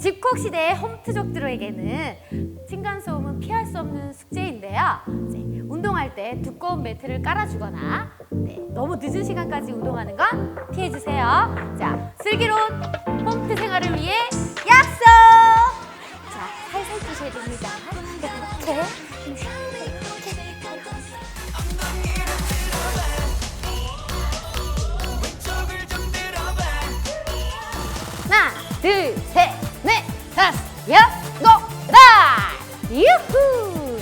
집콕 시대의 홈트족들에게는 층간소음은 피할 수 없는 숙제인데요. 운동할 때 두꺼운 매트를 깔아주거나 네, 너무 늦은 시간까지 운동하는 건 피해주세요. 자, 슬기로운 홈트 생활을 위해 약속! 자, 살살 드셔야 됩니다. 이렇게. 하나, 둘, 셋, 여섯, 다 유후!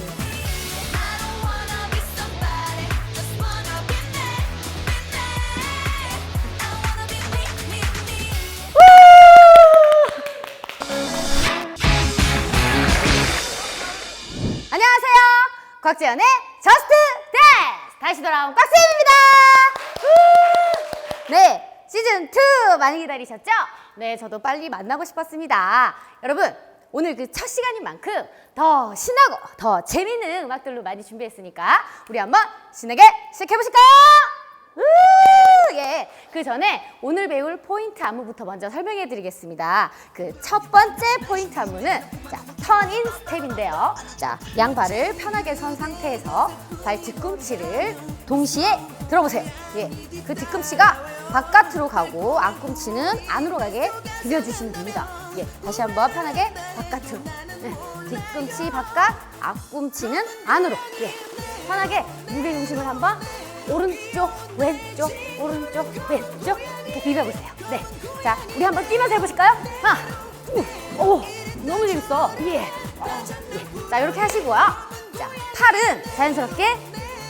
안녕하세요. 곽지연의 저스트 댄스! 다시 돌아온 곽지연입니다. 우! 네, 시즌 2 많이 기다리셨죠? 네, 저도 빨리 만나고 싶었습니다. 여러분, 오늘 그 첫 시간인 만큼 더 신나고 더 재밌는 음악들로 많이 준비했으니까 우리 한번 신나게 시작해보실까요? 우! 예. 그 전에 오늘 배울 포인트 안무부터 먼저 설명해 드리겠습니다. 그 첫 번째 포인트 안무는 자, 턴인 스텝인데요. 자, 양발을 편하게 선 상태에서 발 뒤꿈치를 동시에 들어보세요. 예. 그 뒤꿈치가 바깥으로 가고 앞꿈치는 안으로 가게 비벼주시면 됩니다. 예. 다시 한번 편하게 바깥으로. 네. 뒤꿈치 바깥, 앞꿈치는 안으로. 예. 편하게 무게 중심을 한번 오른쪽, 왼쪽, 오른쪽, 왼쪽 이렇게 비벼보세요. 네. 자, 우리 한번 뛰면서 해보실까요? 하나, 우, 오, 너무 재밌어. 예. 어, 예. 자, 이렇게 하시고요. 자, 팔은 자연스럽게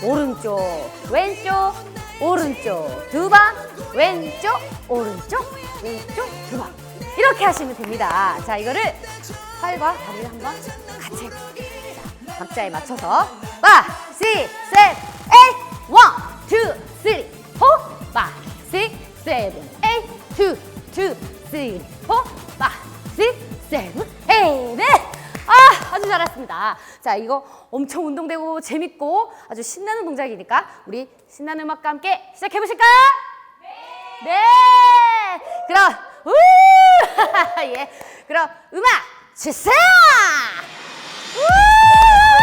오른쪽, 왼쪽, 오른쪽 두 번, 왼쪽, 오른쪽, 왼쪽 두 번. 이렇게 하시면 됩니다. 자, 이거를 팔과 다리를 한번 같이. 자, 박자에 맞춰서 5, 6, 7, 8 1, 2, 3, 4 5, 6, 7, 8 2, 2, 3, 4 5, 6, 7, 8 네! 아, 아주 잘했습니다. 자, 이거 엄청 운동되고 재밌고 아주 신나는 동작이니까 우리 신나는 음악과 함께 시작해 보실까요? 네. 네. 그럼 우! 예. 그럼 음악 주세요. 우!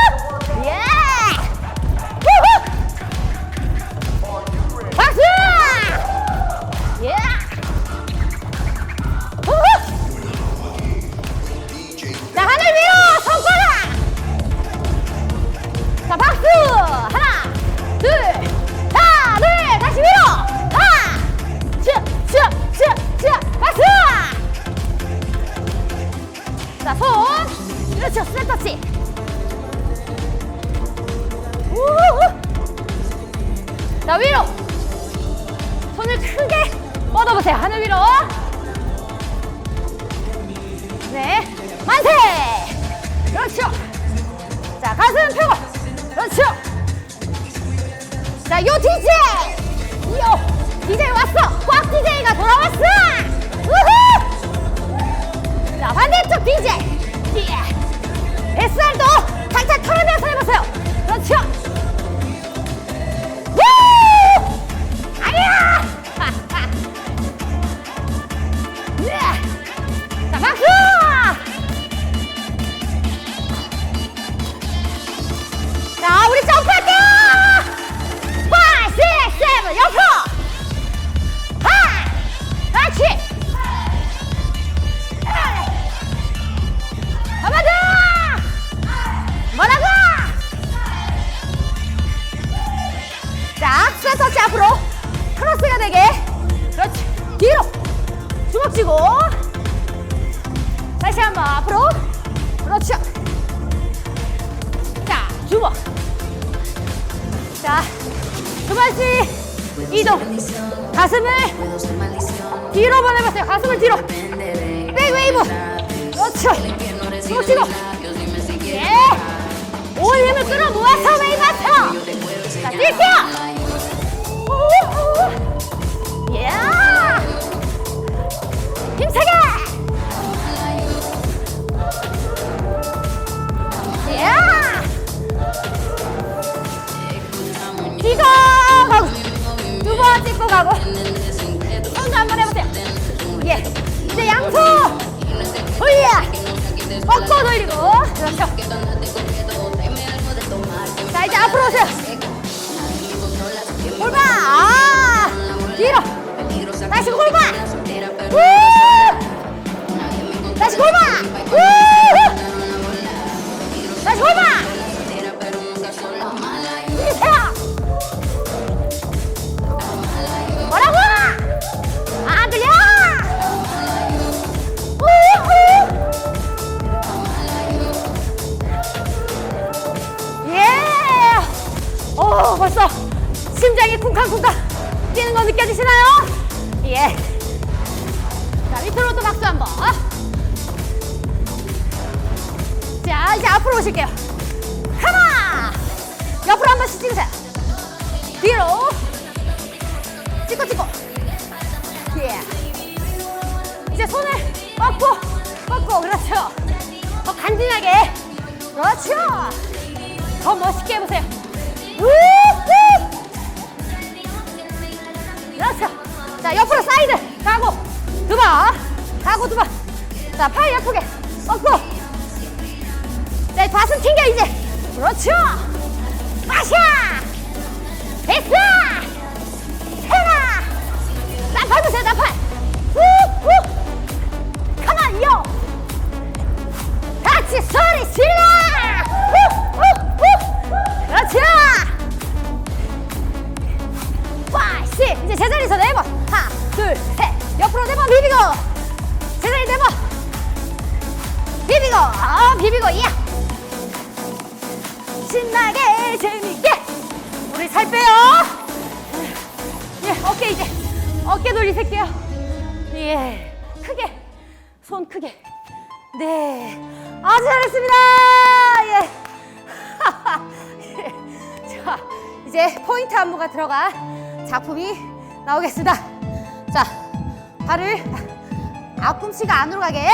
뒤로 보내보세요. 가슴을 뒤로. 백웨이브. 그렇죠. 주먹 쥐고 예온 힘을 끌어 모아서 웨이브 앞으로 자 뛸게요. 예 힘차게. 예 뛰고 가고 두번 뛰고 가고 예 양손 올려 벌리고 그렇죠 자 이제 앞으로 오세요 골반 아 뒤로 다시 골반 우 다시 골반 심장이 쿵쾅쿵쾅 뛰는 거 느껴지시나요? 예. 자, 밑으로 또 박수 한 번. 자, 이제 앞으로 오실게요. 하나! 옆으로 한 번씩 찍으세요. 뒤로. 찍고 찍고. 예. 이제 손을 뻗고, 뻗고, 그렇죠. 더 간지나게. 그렇죠. 더 멋있게 해보세요. 우! 자, 옆으로 사이드 가고 두 번, 가고 두 번. 자, 팔 예쁘게 뻗고. 자, 가슴 튕겨 이제. 그렇죠. 마샤. 됐어. 해라. 나팔 보세요, 나팔. 우, 우. 가만 이어. 같이 소리 질러. 비비고 아 비비고 이야 신나게 재밌게 우리 살 빼요 예 어깨 이제 어깨 돌리실게요 예 크게 손 크게 네 아주 잘했습니다 예 예. 자, 이제 포인트 안무가 들어간 작품이 나오겠습니다. 자, 발을 앞꿈치가 안으로 가게.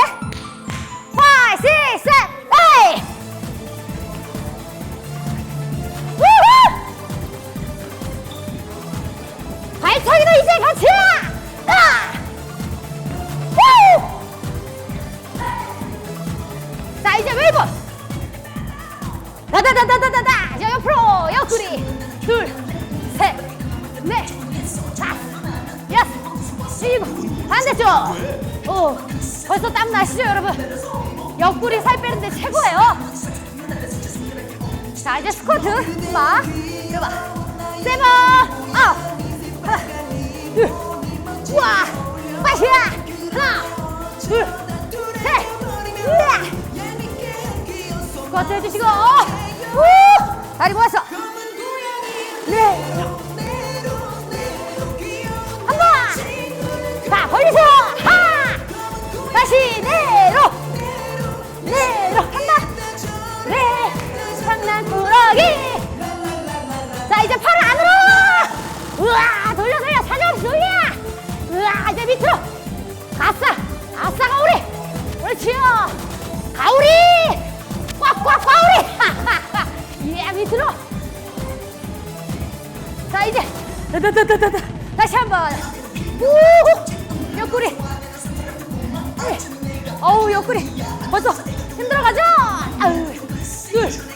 5, 6, 7, 8! 우후! 발차기도 이제 같 이제 스쿼트 봐. 해봐. 세번. 아홉 하나 둘 우와. 빠시야. 하나. 둘 셋. 으아 스쿼트 해주시고. 우! 다리 모아서. 네. 그렇지요. 가오리! 꽉꽉 가오리! 예 밑으로 자 이제. 다다다다다 다시 한 번. 우후 옆구리. 네. 어우 옆구리. 벌써 힘들어가죠? 아유. 둘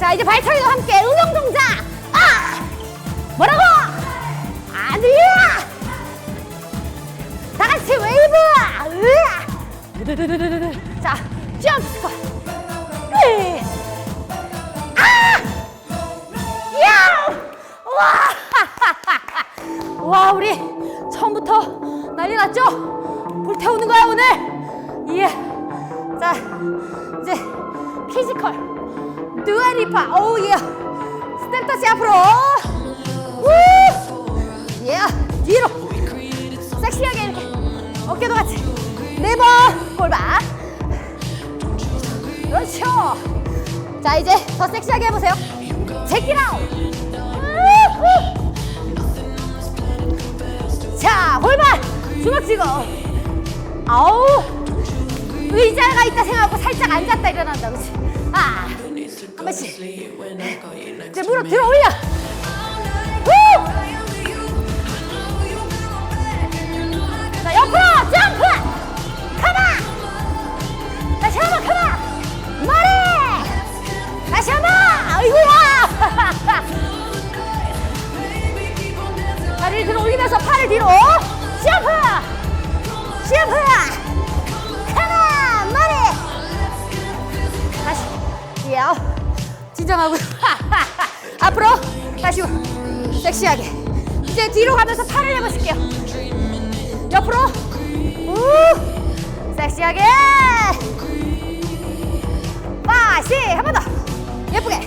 자, 이제 발차기도 함께 응용 동작. 아! 뭐라고? 아니야. 다 같이 웨이브. 으아! 자, 점프 스쿼트. 으이. 아! 야! 와! 와, 우리 처음부터 난리 났죠? 불태우는 거야, 오늘. 예. 자, 이제 피지컬. 누아리파. 오예 스텝 터치 앞으로. 우예 뒤로. 섹시하게 이렇게 어깨도 같이. 네번. 골반. 그렇죠. 자 이제 더 섹시하게 해보세요. 체크 아웃 자 골반. 주먹 쥐고. 아우. 의자가 있다 생각하고 살짝 앉았다 일어난다. 그치? 아 한 번씩 이제 무릎 들어 올려 후! 자 옆으로 점프! 컴온 다시 한번 컴온 머리 다시 한번! 아이고 와! 다리를 들어 올리면서 팔을 뒤로. 점프! 점프! 컴온 머리 다시. 야 진정하고요 앞으로 다시 섹시하게. 이제 뒤로 가면서 팔을 해보실게요. 옆으로. 우! 섹시하게. 파시 한 번 더. 예쁘게.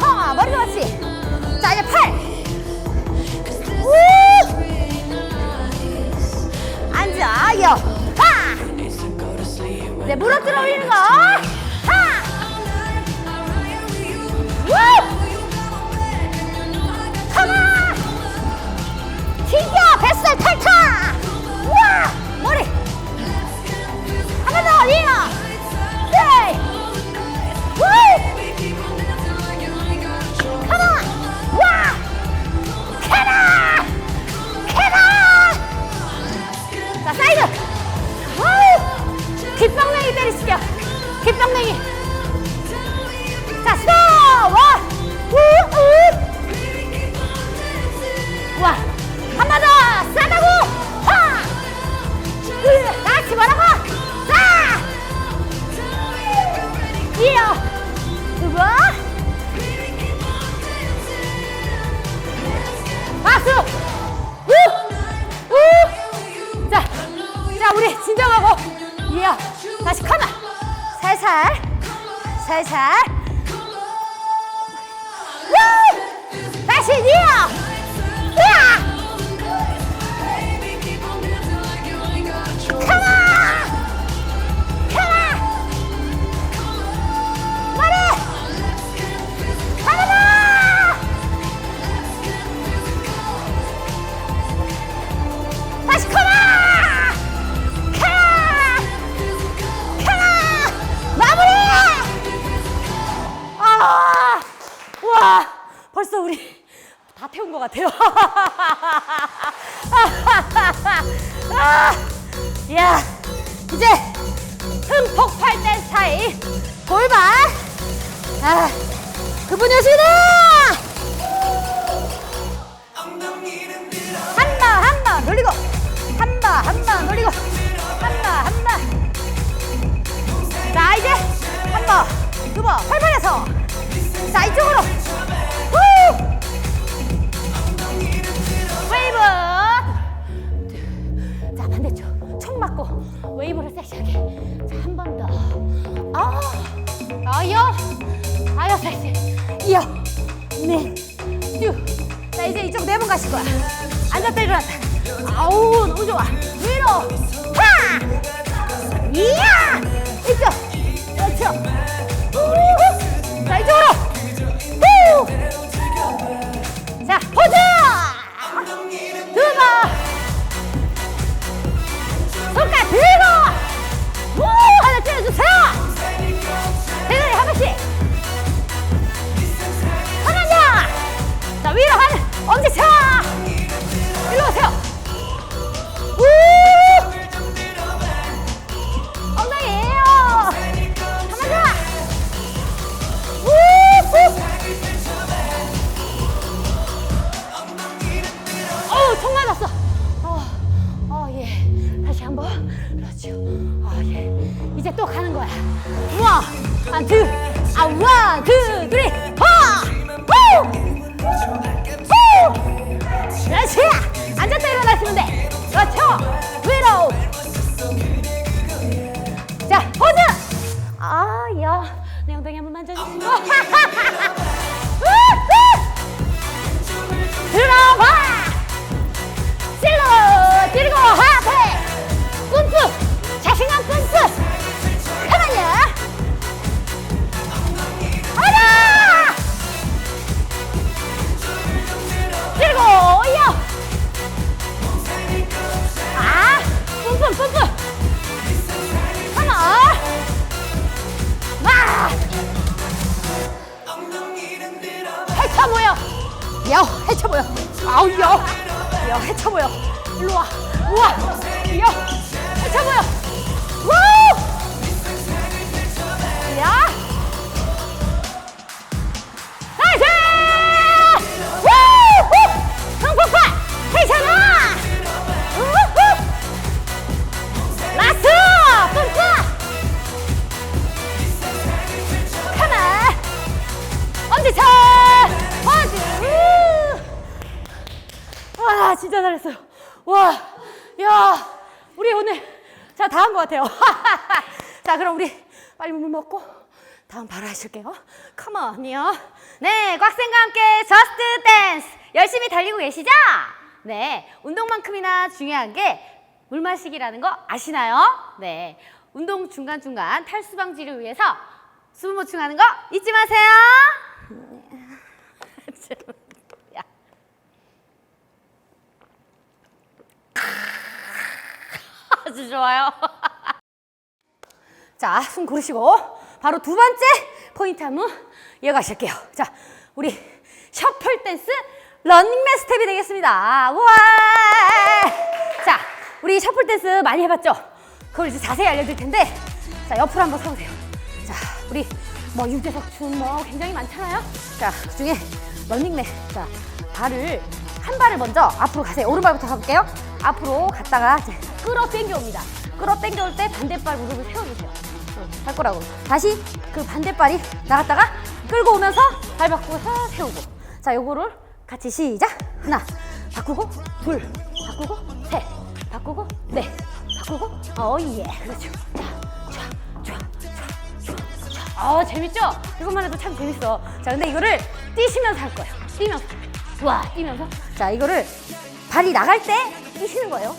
하 머리도 같이. 자 이제 팔. 우! 앉아, 요. 하! 이제 무릎 들어 올리는 거. 하! 우! 컴온! 튕겨! 뱃살 탈타! 우와! 머리! 한번 더, 리어! 네! 우! 컴온! 와! 캐나! 캐나! 자, 사이드! 와우! 귓방맹이 때리시켜! 귓방맹이! 것 같아요. 아! 야! 이제 흠폭 팔댄 스타일 골반 아! 그분이십니다! 한 번, 한 번 돌리고, 한 번, 한 번 돌리고, 한 번, 한 번. 자, 이제 한 번, 두 번, 팔팔해서. 자, 이쪽으로. 맞고, 웨이브를 섹시하게. 자, 한번 더. 아, 아요. 아요, 섹시. 이어. 네. 쭉. 자 이제 이쪽 네 번 가실 거야 앉았다 일어났다 아우 너무 좋아 위로 하 이야 이쪽 같아요. 자, 그럼 우리 빨리 물 먹고 다음 바로 하실게요. 컴온이요. 네, 꽉생과 함께 저스트 댄스 열심히 달리고 계시죠? 네, 운동만큼이나 중요한 게 물 마시기라는 거 아시나요? 네, 운동 중간중간 탈수 방지를 위해서 숨 보충하는 거 잊지 마세요. 야. 아주 좋아요. 자, 숨 고르시고 바로 두 번째 포인트 한번 이어가실게요. 자, 우리 셔플 댄스 런닝맨 스텝이 되겠습니다. 우와! 자, 우리 셔플 댄스 많이 해봤죠? 그걸 이제 자세히 알려드릴 텐데, 자, 옆으로 한번 서보세요. 자, 우리 뭐 유재석 춤뭐 굉장히 많잖아요. 자, 그 중에 런닝맨. 자, 발을 한 발을 먼저 앞으로 가세요. 오른발부터 가볼게요. 앞으로 갔다가 이제 끌어 당겨 옵니다. 끌어 당겨 올 때 반대발 무릎을 세워주세요. 응, 할 거라고. 다시 그 반대발이 나갔다가 끌고 오면서 발 바꾸고서 세우고. 자, 요거를 같이 시작. 하나, 바꾸고, 둘, 바꾸고, 셋, 바꾸고, 넷, 바꾸고, 어, 예. 그렇죠. 어, 재밌죠? 이것만 해도 참 재밌어. 자, 근데 이거를 뛰시면서 할 거예요. 뛰면서. 와, 뛰면서. 자, 이거를 발이 나갈 때 뛰시는 거예요.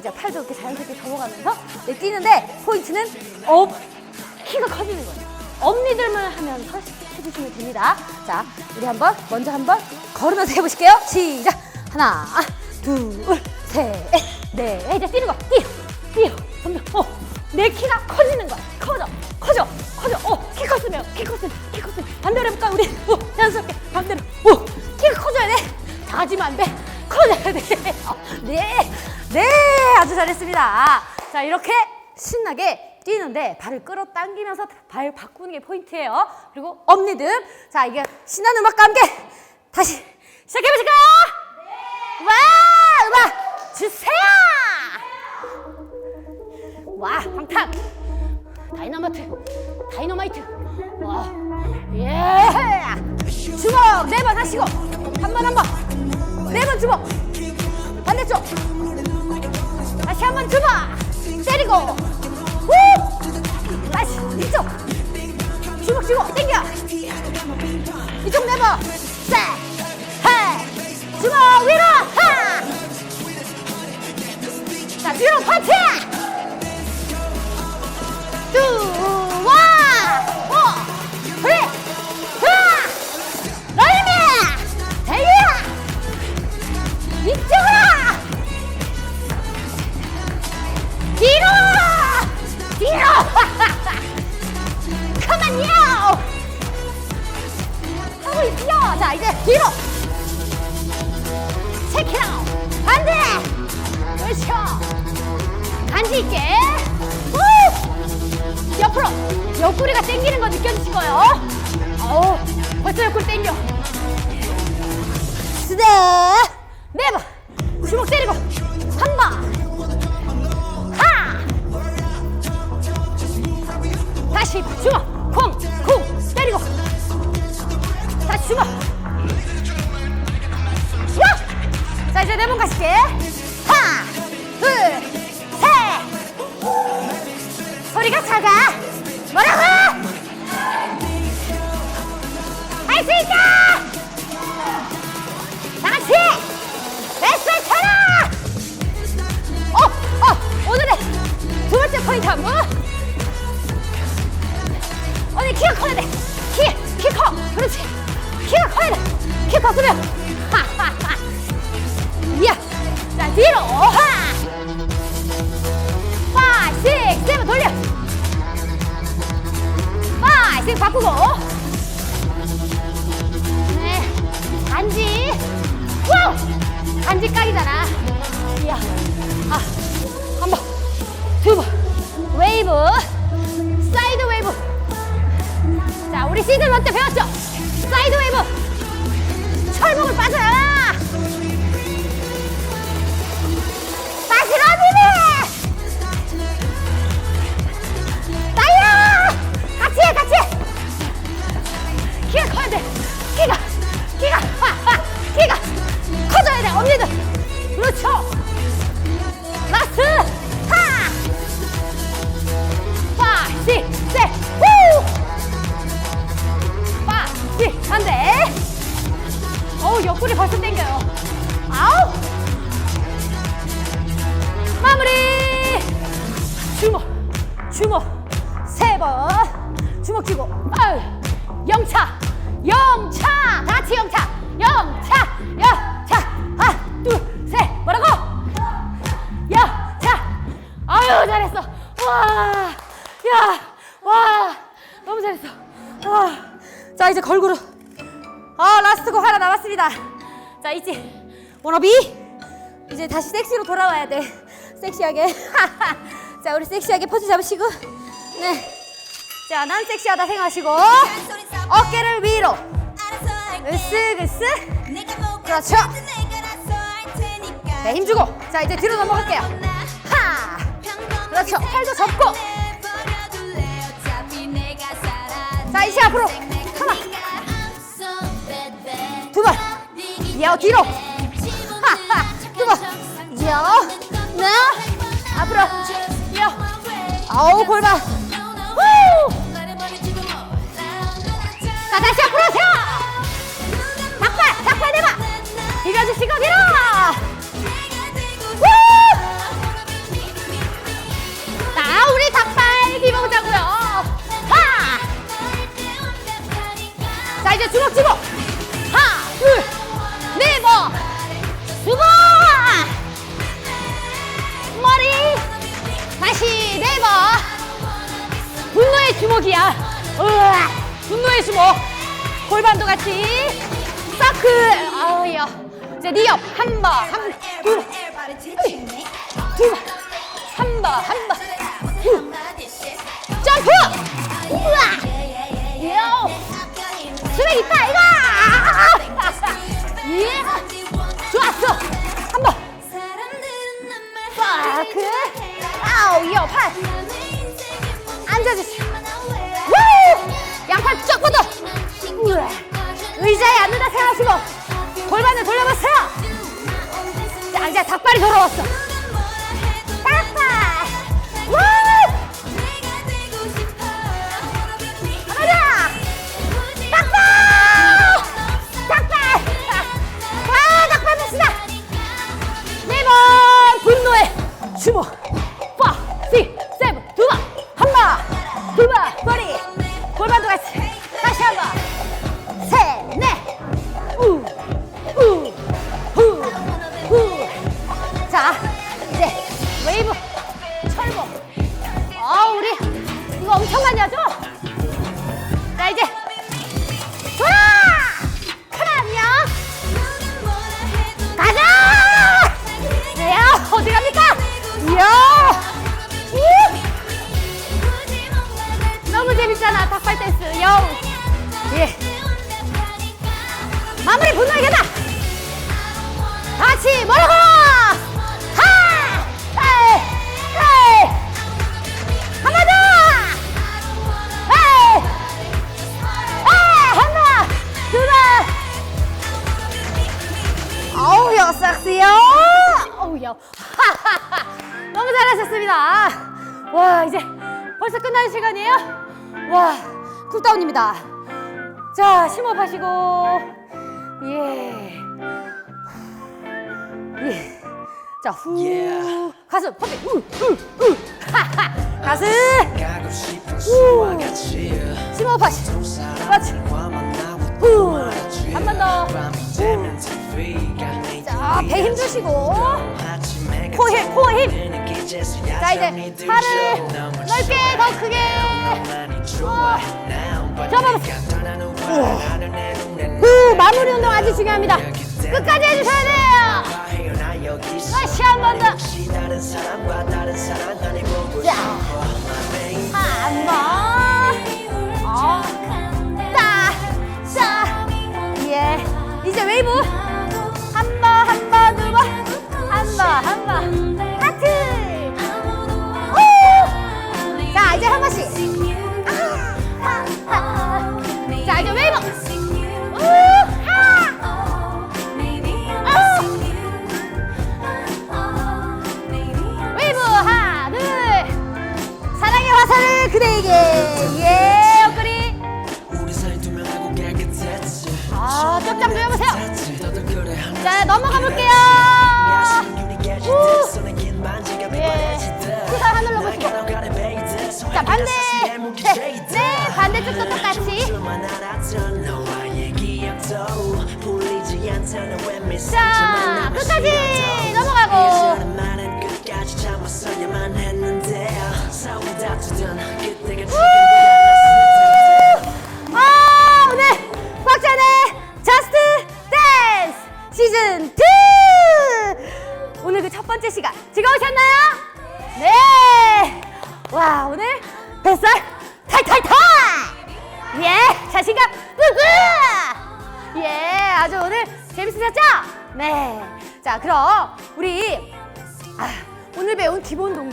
이제 팔도 이렇게 자연스럽게 접어가면서 네, 뛰는데 포인트는 업, 키가 커지는 거예요. 업리듬을 하면서 해주시면 됩니다. 자, 우리 한번 먼저 한번 걸으면서 해보실게요. 시작. 하나, 둘, 셋, 넷. 이제 뛰는 거. 뛰어, 뛰어. 점점. 어, 내 키가 커지는 거야. 커져, 커져, 커져. 어, 키 컸으면, 키 컸으면, 키 컸으면. 반대로 해볼까 우리? 어, 자연스럽게 반대로. 어, 키가 커져야 돼. 작아지면 안 돼. 커져야 돼. 어, 네, 네, 아주 잘했습니다. 자, 이렇게 신나게 뛰는데 발을 끌어당기면서 발 바꾸는 게 포인트예요. 그리고 업리듬. 자, 이게 신나는 음악과 함께 다시 시작해 보실까요? 네. 와, 음악 주세요. 와, 방탄. 다이너마이트. 다이너마이트. 와, 예. 주먹 네 번 하시고 한 번 한 번. 네 번 주먹. 반대쪽. 다시 한 번 주먹. 때리고. 후! 다시 이쪽. 주먹 주먹 당겨. 이쪽 네 번. 셋. 해. 주먹 위로. 하. 자 뒤로 파치. 두, 자 이제 뒤로, 체키라우, 반대, 그렇죠, 간지 있게, 우. 옆으로 옆구리가 당기는 거 느껴지실 거예요. 어우, 벌써 옆구리 당겨. 스네 네 번. 주먹 때리고 한 번. 하. 다시 주먹 쿵쿵 때리고 다시 주먹. 이제 네번 가실게. 하나, 둘, 셋. 소리가 작아. 뭐라고? 할 수 있다! 다 같이! 뱃살 쳐라! 어, 어, 오늘의 두 번째 포인트 안무. 언니 키가 커야 돼. 키, 키 커. 그렇지. 키가 커야 돼. 키 컸으면. 뒤로. 하. 5, 6, 7 돌려. 5, 6 바꾸고. 네. 간지. 와우. 간지 깍이잖아. 이야. 아. 한 번. 두 번. 웨이브. 사이드 웨이브. 자, 우리 시즌 1때 배웠죠? 사이드 웨이브. 철목을 빠져라. 섹시하게. 자 우리 섹시하게 포즈 잡으시고. 네. 자 난 섹시하다 생각하시고. 어깨를 위로. 으쓱으쓱. 그렇죠. 네, 힘 주고. 자 이제 뒤로 넘어갈게요. 하! 그렇죠. 팔도 접고. 자 이제 앞으로. 하나. 두번. 이어 뒤로. 하하. 두번. 이어 나 앞으로 이어. 아우 골반. 후! 자 다시 앞으로 세워. 닭발 닭발 대봐. 비벼주시고 밀어. 후! 자 우리 닭발 비벼보자고요. 하! 자 이제 주먹 주먹 다시 네 번 분노의 주먹이야. 으아, 분노의 주먹. 골반도 같이. 서클. 아우야. 이제 니업. 한번 한 두 두 번 한 번 한번. 점프. 우와. 요. 수백 있다 이거. 예. 좋았어. 한번. 파크 아우 이어 팔 앉아주세요. 우! 양팔 쫙 뻗어. 의자에 앉는다 생각하시고 골반을 돌려보세요. 자 이제 닭발이 돌아왔어. 닭발 우 벌써 끝나는 시간이에요? 와, 쿨다운입니다. 자, 심호흡하시고, 예. 예. 자, 후. Yeah. 가슴, 허리, 우, 우, 우. 하하. 가슴. 같이 심호흡하시. 두 그렇지. 후. 또 말하지 한번 더. 내 자, 배 힘 주시고. 아침에 코 힘, 코 힘. 자, 이제 팔을 넓게, 더 크게. 후, 마무리 운동 아주 중요합니다. 끝까지 해주셔야 돼요. 다시 한 번 더. 자. 싶어 My baby. 한 번. 어. 따. 따. 예. 이제 웨이브. 한 번, 한 번, 두 번. 한 번, 한 번. 이제 한 번씩. 아, 하, 하. 자, 이제 웨이브. 우. 하. 웨이브 하나 둘 사랑의 화살을 그대에게 예 옆구리 아, 그래 하나 자 넘어가 볼게 자 반대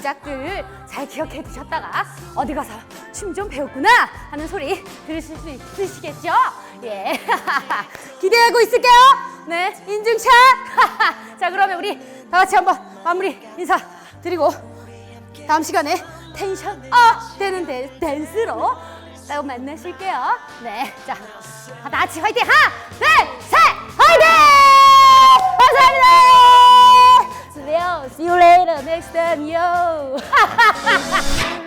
동작들 잘 기억해 두셨다가 어디 가서 춤 좀 배웠구나 하는 소리 들으실 수 있으시겠죠? 예. 기대하고 있을게요. 네, 인증샷. 자, 그러면 우리 다 같이 한번 마무리 인사 드리고 다음 시간에 텐션 업 되는 데, 댄스로 또 만나실게요. 네, 자, 다 같이 화이팅! 하나, 둘, 셋, 화이팅! 감사합니다. See you later. Next time, yo.